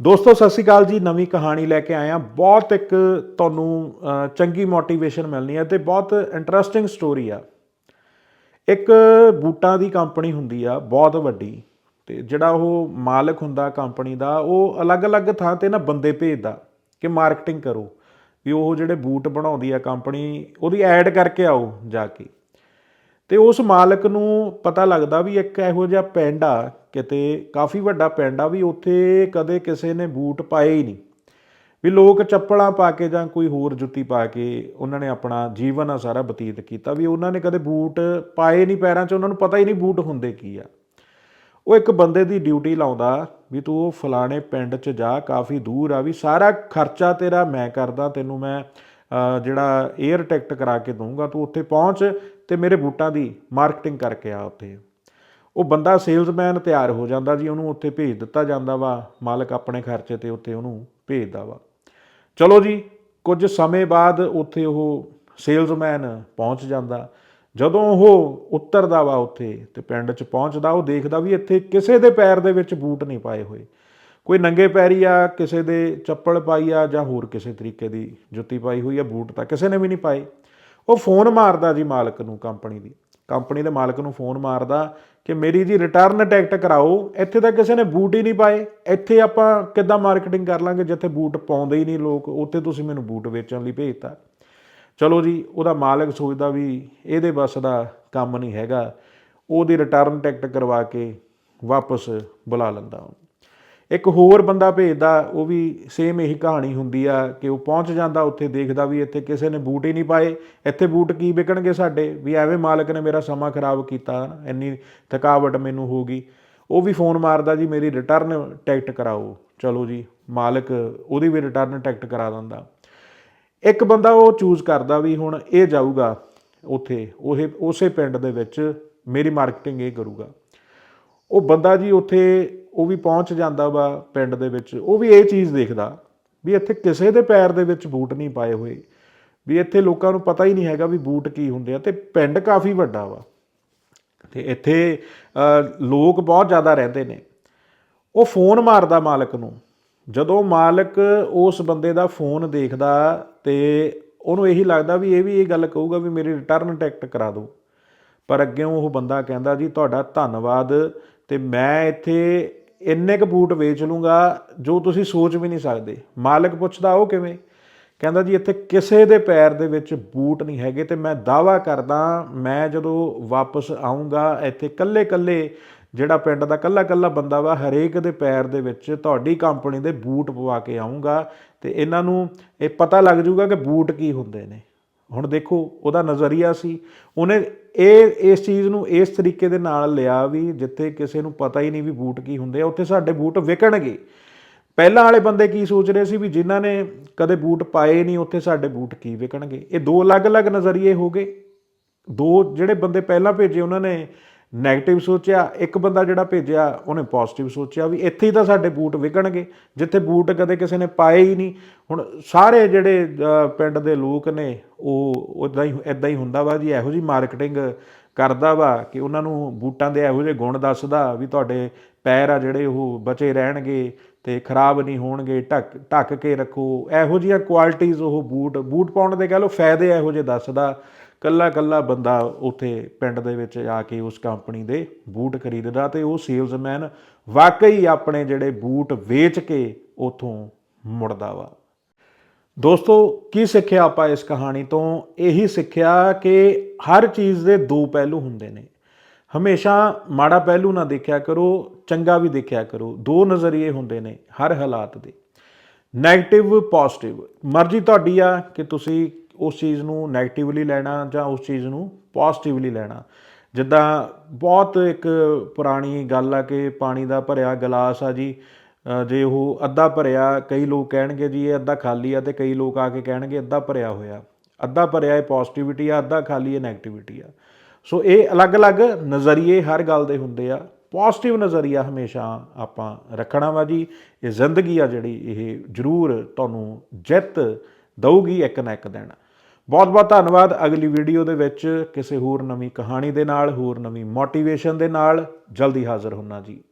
ਦੋਸਤੋ, ਸਤਿ ਸ਼੍ਰੀ ਅਕਾਲ ਜੀ। ਨਵੀਂ ਕਹਾਣੀ ਲੈ ਕੇ ਆਏ ਆ ਬਹੁਤ ਇੱਕ ਤੁਹਾਨੂੰ ਚੰਗੀ ਮੋਟੀਵੇਸ਼ਨ ਮਿਲਣੀ ਹੈ ਤੇ ਬਹੁਤ ਇੰਟਰਸਟਿੰਗ ਸਟੋਰੀ ਆ। ਇੱਕ ਬੂਟਾਂ ਦੀ ਕੰਪਨੀ ਹੁੰਦੀ ਆ, ਬਹੁਤ ਵੱਡੀ, ਤੇ ਜਿਹੜਾ ਉਹ ਮਾਲਕ ਹੁੰਦਾ ਕੰਪਨੀ ਦਾ, ਉਹ ਅਲੱਗ-ਅਲੱਗ ਥਾਂ ਤੇ ਨਾ ਬੰਦੇ ਭੇਜਦਾ ਕਿ ਮਾਰਕੀਟਿੰਗ ਕਰੋ, ਵੀ ਉਹ ਜਿਹੜੇ ਬੂਟ ਬਣਾਉਂਦੀ ਆ ਕੰਪਨੀ ਉਹਦੀ ਐਡ ਕਰਕੇ ਆਓ ਜਾ ਕੇ। ਤੇ ਉਸ ਮਾਲਕ ਨੂੰ ਪਤਾ ਲੱਗਦਾ ਵੀ ਇੱਕ ਇਹੋ ਜਿਹਾ ਪਿੰਡ ਆ, ਕਿਤੇ ਕਾਫੀ ਵੱਡਾ ਪਿੰਡ ਆ ਵੀ ਉੱਥੇ ਕਦੇ ਕਿਸੇ ਨੇ ਬੂਟ ਪਾਏ ਹੀ ਨਹੀਂ। ਵੀ ਲੋਕ ਚੱਪਲਾਂ ਪਾ ਕੇ ਜਾਂ ਕੋਈ ਹੋਰ ਜੁੱਤੀ ਪਾ ਕੇ ਉਹਨਾਂ ਨੇ ਆਪਣਾ ਜੀਵਨ ਆ ਸਾਰਾ ਬਤੀਤ ਕੀਤਾ ਵੀ ਉਹਨਾਂ ਨੇ ਕਦੇ ਬੂਟ ਪਾਏ ਨਹੀਂ ਪੈਰਾਂ 'ਚ, ਉਹਨਾਂ ਨੂੰ ਪਤਾ ਹੀ ਨਹੀਂ ਬੂਟ ਹੁੰਦੇ ਕੀ ਆ। ਉਹ ਇੱਕ ਬੰਦੇ ਦੀ ਡਿਊਟੀ ਲਾਉਂਦਾ ਵੀ ਤੂੰ ਉਹ ਫਲਾਣੇ ਪਿੰਡ 'ਚ ਜਾ, ਕਾਫੀ ਦੂਰ ਆ ਵੀ ਸਾਰਾ ਖਰਚਾ ਤੇਰਾ ਮੈਂ ਕਰਦਾ, ਤੈਨੂੰ ਮੈਂ ਜਿਹੜਾ 에ਅਰ ਟਿਕਟ ਕਰਾ ਕੇ ਦਊਂਗਾ, ਤੂੰ ਉੱਥੇ ਪਹੁੰਚ ਤੇ ਮੇਰੇ ਬੂਟਾਂ ਦੀ ਮਾਰਕੀਟਿੰਗ ਕਰਕੇ ਆ ਉੱਥੇ। ਉਹ ਬੰਦਾ ਸੇਲਜ਼ਮੈਨ ਤਿਆਰ ਹੋ ਜਾਂਦਾ ਜੀ, ਉਹਨੂੰ ਉੱਥੇ ਭੇਜ ਦਿੱਤਾ ਜਾਂਦਾ ਵਾ, ਮਾਲਕ ਆਪਣੇ ਖਰਚੇ ਤੇ ਉੱਥੇ ਉਹਨੂੰ ਭੇਜਦਾ ਵਾ। ਚਲੋ ਜੀ, ਕੁਝ ਸਮੇਂ ਬਾਅਦ ਉੱਥੇ ਉਹ ਸੇਲਜ਼ਮੈਨ ਪਹੁੰਚ ਜਾਂਦਾ। ਜਦੋਂ ਉਹ ਉੱਤਰਦਾ ਵਾ ਉੱਥੇ ਤੇ ਪਿੰਡ 'ਚ ਪਹੁੰਚਦਾ, ਉਹ ਦੇਖਦਾ ਵੀ ਇੱਥੇ ਕਿਸੇ ਦੇ ਪੈਰ ਦੇ ਵਿੱਚ ਬੂਟ ਨਹੀਂ ਪਾਏ ਹੋਏ। ਕੋਈ ਨੰਗੇ ਪੈਰੀ ਆ, ਕਿਸੇ ਦੇ ਚੱਪਲ ਪਾਈ ਆ ਜਾਂ ਹੋਰ ਕਿਸੇ ਤਰੀਕੇ ਦੀ ਜੁੱਤੀ ਪਾਈ ਹੋਈ ਆ, ਬੂਟ ਤਾਂ ਕਿਸੇ ਨੇ ਵੀ ਨਹੀਂ ਪਾਏ। ਉਹ ਫੋਨ ਮਾਰਦਾ ਜੀ ਮਾਲਕ ਨੂੰ ਕੰਪਨੀ ਦੀ। ਕੰਪਨੀ ਦੇ ਮਾਲਕ ਨੂੰ ਫੋਨ ਮਾਰਦਾ ਕਿ ਮੇਰੀ ਜੀ ਰਿਟਰਨ ਟੈਕਟ ਕਰਾਓ, ਇੱਥੇ ਤਾਂ ਕਿਸੇ ਨੇ ਬੂਟ ਹੀ ਨਹੀਂ ਪਾਏ। ਇੱਥੇ ਆਪਾਂ ਕਿੱਦਾਂ ਮਾਰਕੀਟਿੰਗ ਕਰ ਲਾਂਗੇ ਜਿੱਥੇ ਬੂਟ ਪਾਉਂਦੇ ਹੀ ਨਹੀਂ ਲੋਕ, ਉੱਥੇ ਤੁਸੀਂ ਮੈਨੂੰ ਬੂਟ ਵੇਚਣ ਲਈ ਭੇਜਤਾ। ਚਲੋ ਜੀ, ਉਹਦਾ ਮਾਲਕ ਸੋਚਦਾ ਵੀ ਇਹਦੇ ਬਸ ਦਾ ਕੰਮ ਨਹੀਂ ਹੈਗਾ। ਉਹਦੀ ਰਿਟਰਨ ਟਿਕਟ ਕਰਵਾ ਕੇ ਵਾਪਸ ਬੁਲਾ ਲੈਂਦਾ ਉਹਨੂੰ। ਇੱਕ ਹੋਰ ਬੰਦਾ ਭੇਜਦਾ, ਉਹ ਵੀ ਸੇਮ ਇਹੀ ਕਹਾਣੀ ਹੁੰਦੀ ਆ ਕਿ ਉਹ ਪਹੁੰਚ ਜਾਂਦਾ, ਉੱਥੇ ਦੇਖਦਾ ਵੀ ਇੱਥੇ ਕਿਸੇ ਨੇ ਬੂਟ ਹੀ ਨਹੀਂ ਪਾਏ। ਇੱਥੇ ਬੂਟ ਕੀ ਵਿਕਣਗੇ ਸਾਡੇ? ਵੀ ਐਵੇਂ ਮਾਲਕ ਨੇ ਮੇਰਾ ਸਮਾਂ ਖਰਾਬ ਕੀਤਾ, ਇੰਨੀ ਥਕਾਵਟ ਮੈਨੂੰ ਹੋ ਗਈ। ਉਹ ਵੀ ਫੋਨ ਮਾਰਦਾ, ਜੀ, ਮੇਰੀ ਰਿਟਰਨ ਟਿਕਟ ਕਰਾਓ। ਚਲੋ ਜੀ, ਮਾਲਕ ਉਹਦੀ ਵੀ ਰਿਟਰਨ ਟਿਕਟ ਕਰਾ ਦਿੰਦਾ। ਇੱਕ ਬੰਦਾ ਉਹ ਚੂਜ਼ ਕਰਦਾ ਵੀ ਹੁਣ ਇਹ ਜਾਊਗਾ ਉੱਥੇ, ਉਹ ਉਸੇ ਪਿੰਡ ਦੇ ਵਿੱਚ ਮੇਰੀ ਮਾਰਕੀਟਿੰਗ ਇਹ ਕਰੂਗਾ। ਉਹ ਬੰਦਾ ਜੀ ਉੱਥੇ ਉਹ ਵੀ ਪਹੁੰਚ ਜਾਂਦਾ ਵਾ ਪਿੰਡ ਦੇ ਵਿੱਚ, ਉਹ ਵੀ ਇਹ ਚੀਜ਼ ਦੇਖਦਾ ਵੀ ਇੱਥੇ ਕਿਸੇ ਦੇ ਪੈਰ ਦੇ ਵਿੱਚ ਬੂਟ ਨਹੀਂ ਪਾਏ ਹੋਏ, ਵੀ ਇੱਥੇ ਲੋਕਾਂ ਨੂੰ ਪਤਾ ਹੀ ਨਹੀਂ ਹੈਗਾ ਵੀ ਬੂਟ ਕੀ ਹੁੰਦੇ ਆ ਤੇ ਪਿੰਡ ਕਾਫੀ ਵੱਡਾ ਵਾ। ਤੇ ਇੱਥੇ ਲੋਕ ਬਹੁਤ ਜ਼ਿਆਦਾ ਰਹਿੰਦੇ ਨੇ। ਉਹ ਫੋਨ ਮਾਰਦਾ ਮਾਲਕ ਨੂੰ। ਜਦੋਂ ਮਾਲਕ ਉਸ ਬੰਦੇ ਦਾ ਫੋਨ ਦੇਖਦਾ ਤੇ ਉਹਨੂੰ ਇਹੀ ਲੱਗਦਾ ਵੀ ਇਹ ਵੀ ਇਹ ਗੱਲ ਕਹੂਗਾ ਵੀ ਮੇਰੀ ਰਿਟਰਨ ਟਿਕਟ ਕਰਾ ਦਿਓ। ਪਰ ਅੱਗੇ ਉਹ ਬੰਦਾ ਕਹਿੰਦਾ ਜੀ, ਤੁਹਾਡਾ ਧੰਨਵਾਦ ਤੇ ਮੈਂ ਇੱਥੇ ਇੰਨੇ ਕੁ ਬੂਟ ਵੇਚ ਲੂੰਗਾ ਜੋ ਤੁਸੀਂ ਸੋਚ ਵੀ ਨਹੀਂ ਸਕਦੇ। ਮਾਲਕ ਪੁੱਛਦਾ, ਉਹ ਕਿਵੇਂ? ਕਹਿੰਦਾ, ਜੀ, ਇੱਥੇ ਕਿਸੇ ਦੇ ਪੈਰ ਦੇ ਵਿੱਚ ਬੂਟ ਨਹੀਂ ਹੈਗੇ ਤੇ ਮੈਂ ਦਾਵਾ ਕਰਦਾ, ਮੈਂ ਜਦੋਂ ਵਾਪਸ ਆਉਂਗਾ ਇੱਥੇ ਕੱਲੇ ਕੱਲੇ ਜਿਹੜਾ ਪਿੰਡ ਦਾ ਕੱਲਾ ਕੱਲਾ ਬੰਦਾ ਵਾ, ਹਰੇਕ ਦੇ ਪੈਰ ਦੇ ਵਿੱਚ ਤੁਹਾਡੀ ਕੰਪਨੀ ਦੇ ਬੂਟ ਪਵਾ ਕੇ ਆਉਂਗਾ ਤੇ ਇਹਨਾਂ ਨੂੰ ਇਹ ਪਤਾ ਲੱਗ ਜਾਊਗਾ ਕਿ ਬੂਟ ਕੀ ਹੁੰਦੇ ਨੇ। ਹੁਣ ਦੇਖੋ, ਉਹਦਾ ਨਜ਼ਰੀਆ ਸੀ। ਉਹਨੇ ਇਹ, ਇਸ ਚੀਜ਼ ਨੂੰ ਇਸ ਤਰੀਕੇ ਦੇ ਨਾਲ ਲਿਆ ਵੀ ਜਿੱਥੇ ਕਿਸੇ ਨੂੰ ਪਤਾ ਹੀ ਨਹੀਂ ਵੀ ਬੂਟ ਕੀ ਹੁੰਦੇ ਆ, ਉੱਥੇ ਸਾਡੇ ਬੂਟ ਵਿਕਣਗੇ। ਪਹਿਲਾਂ ਵਾਲੇ ਬੰਦੇ ਕੀ ਸੋਚ ਰਹੇ ਸੀ ਵੀ ਜਿਨ੍ਹਾਂ ਨੇ ਕਦੇ ਬੂਟ ਪਾਏ ਨਹੀਂ, ਉੱਥੇ ਸਾਡੇ ਬੂਟ ਕੀ ਵਿਕਣਗੇ? ਇਹ ਦੋ ਅਲੱਗ-ਅਲੱਗ ਨਜ਼ਰੀਏ ਹੋ ਗਏ। ਦੋ ਜਿਹੜੇ ਬੰਦੇ ਪਹਿਲਾਂ ਭੇਜੇ, ਉਹਨਾਂ ਨੇ 네ਗੇਟਿਵ ਸੋਚਿਆ, ਇੱਕ ਬੰਦਾ ਜਿਹੜਾ ਭੇਜਿਆ, ਉਹਨੇ ਪੋਜ਼ਿਟਿਵ ਸੋਚਿਆ ਵੀ ਇੱਥੇ ਹੀ ਤਾਂ ਸਾਡੇ ਬੂਟ ਵਿਕਣਗੇ, ਜਿੱਥੇ ਬੂਟ ਕਦੇ ਕਿਸੇ ਨੇ ਪਾਏ ਹੀ ਨਹੀਂ। ਹੁਣ ਸਾਰੇ ਜਿਹੜੇ ਪਿੰਡ ਦੇ ਲੋਕ ਨੇ, ਉਹ ਉਦਾਂ ਹੀ ਇਦਾਂ ਹੀ ਹੁੰਦਾ ਵਾ ਜੀ, ਇਹੋ ਜੀ ਮਾਰਕੀਟਿੰਗ ਕਰਦਾ ਵਾ ਕਿ ਉਹਨਾਂ ਨੂੰ ਬੂਟਾਂ ਦੇ ਇਹੋ ਜਿਹੇ ਗੁਣ ਦੱਸਦਾ ਵੀ ਤੁਹਾਡੇ ਪੈਰ ਆ ਜਿਹੜੇ ਉਹ ਬਚੇ ਰਹਿਣਗੇ ਤੇ ਖਰਾਬ ਨਹੀਂ ਹੋਣਗੇ, ਢੱਕ ਢੱਕ ਕੇ ਰੱਖੋ। ਇਹੋ ਜਿਹੀਆਂ ਕੁਆਲਿਟੀਆਂ ਉਹ ਬੂਟ ਬੂਟ ਪਾਉਣ ਦੇ ਕਹ ਲਓ, ਫਾਇਦੇ ਇਹੋ ਜਿਹੇ ਦੱਸਦਾ। ਕੱਲਾ ਕੱਲਾ ਬੰਦਾ ਉੱਥੇ ਪਿੰਡ ਦੇ ਵਿੱਚ ਆ ਕੇ ਉਸ ਕੰਪਨੀ ਦੇ ਬੂਟ ਖਰੀਦਦਾ ਤੇ ਉਹ ਸੇਲਜ਼ਮੈਨ ਵਾਕਈ ਆਪਣੇ ਜਿਹੜੇ ਬੂਟ ਵੇਚ ਕੇ ਉਥੋਂ ਮੁੜਦਾ ਵਾ। ਦੋਸਤੋ, ਕੀ ਸਿੱਖਿਆ ਆਪਾਂ ਇਸ ਕਹਾਣੀ ਤੋਂ? ਇਹੀ ਸਿੱਖਿਆ ਕਿ ਹਰ ਚੀਜ਼ ਦੇ ਦੋ ਪਹਿਲੂ ਹੁੰਦੇ ਨੇ। ਹਮੇਸ਼ਾ ਮਾੜਾ ਪਹਿਲੂ ਨਾ ਦੇਖਿਆ ਕਰੋ, ਚੰਗਾ ਵੀ ਦੇਖਿਆ ਕਰੋ। ਦੋ ਨਜ਼ਰੀਏ ਹੁੰਦੇ ਨੇ ਹਰ ਹਾਲਾਤ ਦੇ। 네ਗੇਟਿਵ ਪੋਜ਼ਿਟਿਵ ਮਰਜ਼ੀ ਤੁਹਾਡੀ ਆ ਕਿ ਤੁਸੀਂ ਉਸ ਚੀਜ਼ ਨੂੰ 네ਗੇਟਿਵਲੀ ਲੈਣਾ ਜਾਂ ਉਸ ਚੀਜ਼ ਨੂੰ ਪੋਜ਼ਿਟਿਵਲੀ ਲੈਣਾ। ਜਿੱਦਾਂ ਬਹੁਤ ਇੱਕ ਪੁਰਾਣੀ ਗੱਲ ਆ ਕਿ ਪਾਣੀ ਦਾ ਭਰਿਆ ਗਲਾਸ ਆ ਜੀ ਜੇ ਉਹ ਅੱਧਾ ਭਰਿਆ, ਕਈ ਲੋਕ ਕਹਿਣਗੇ ਜੀ ਇਹ ਅੱਧਾ ਖਾਲੀ ਆ ਤੇ ਕਈ ਲੋਕ ਆ ਕੇ ਕਹਿਣਗੇ ਅੱਧਾ ਭਰਿਆ ਹੋਇਆ। ਅੱਧਾ ਭਰਿਆ ਇਹ ਪੋਜ਼ਿਟਿਵਿਟੀ ਆ, ਅੱਧਾ ਖਾਲੀ ਇਹ 네ਗੇਟਿਵਿਟੀ ਆ। ਸੋ ਇਹ ਅਲੱਗ-ਅਲੱਗ ਨਜ਼ਰੀਏ ਹਰ ਗੱਲ ਦੇ ਹੁੰਦੇ ਆ। ਪੋਜ਼ਿਟਿਵ ਨਜ਼ਰੀਆ ਹਮੇਸ਼ਾ ਆਪਾਂ ਰੱਖਣਾ ਵਾ ਜੀ। ਇਹ ਜ਼ਿੰਦਗੀ ਆ ਜਿਹੜੀ, ਇਹ ਜ਼ਰੂਰ ਤੁਹਾਨੂੰ ਜਿੱਤ ਦਊਗੀ ਇੱਕ ਨਾ ਇੱਕ ਦਿਨ। ਬਹੁਤ ਬਹੁਤ ਧੰਨਵਾਦ। ਅਗਲੀ ਵੀਡੀਓ ਦੇ ਵਿੱਚ ਕਿਸੇ ਹੋਰ ਨਵੀਂ ਕਹਾਣੀ ਦੇ ਨਾਲ, ਹੋਰ ਨਵੀਂ ਮੋਟੀਵੇਸ਼ਨ ਦੇ ਨਾਲ ਜਲਦੀ ਹਾਜ਼ਰ ਹੁੰਨਾ ਜੀ।